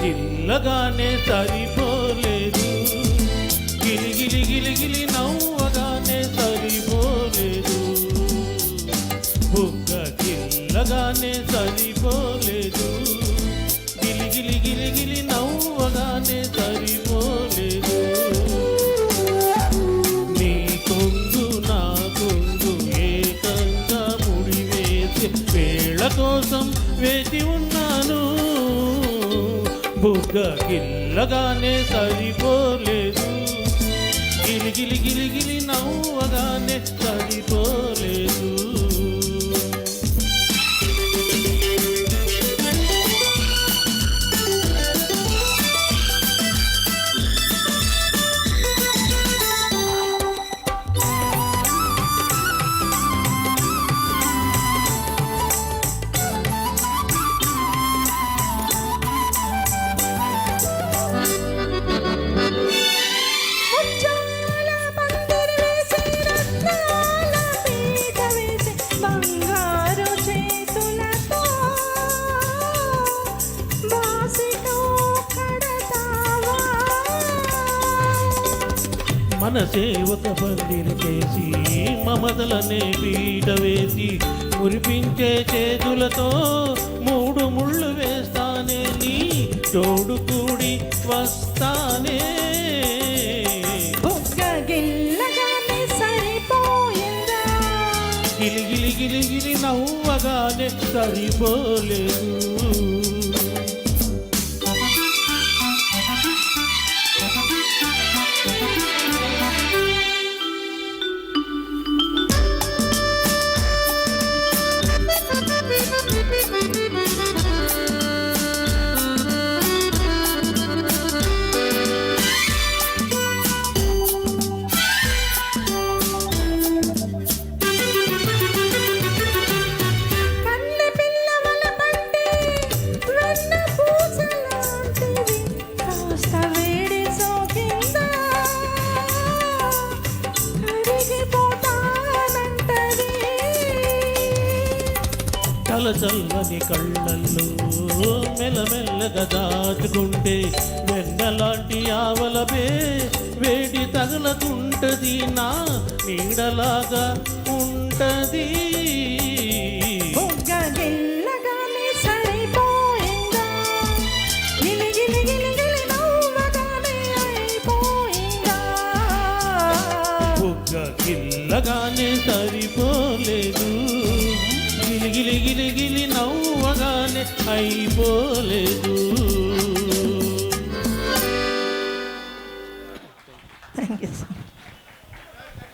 బుగ్గ సరిపోలేదు. గిలి గిలి గిలి గిలి నవ్వగానే సరిపోలేదు. బుగ్గ కిల్లగానే సరిపోలేదు. గిలి గిలి గిలి గిలి నవ్వగానే సరిపోలేదు. నీ కొంగు నా కొంగు ఏకంగా ముడివేసి వేళ కోసం వేచి ఉన్నాను. బుగ్గ గిల్లగానే సరిపోలేదు. గిలి గిలి గిలి గిలి నవ్వగానే సరిపోలేదు. మనసే ఒక పందిరి చేసి మమతలనే పీట వేసి మురిపించే చేతులతో మూడు ముళ్ళు వేస్తానే నీ తోడు కూడి వస్తానే. బుగ్గ గిల్లగానే సరిపోయిందా? గిలి గిలి గిలి గిలి నవ్వగానే సరిపోలేదు. తల చల్లని కళ్ళల్లో మెల్లమెల్లగా దాచుకుంటే వెన్నలాంటి ఆవలపే వేడి తగలకుంటది నా నీడలాగా ఉంటది. గిల్లగానే సరిపోలేదు. గిలి గిలి నవ్వగానే అయిపోలేదు.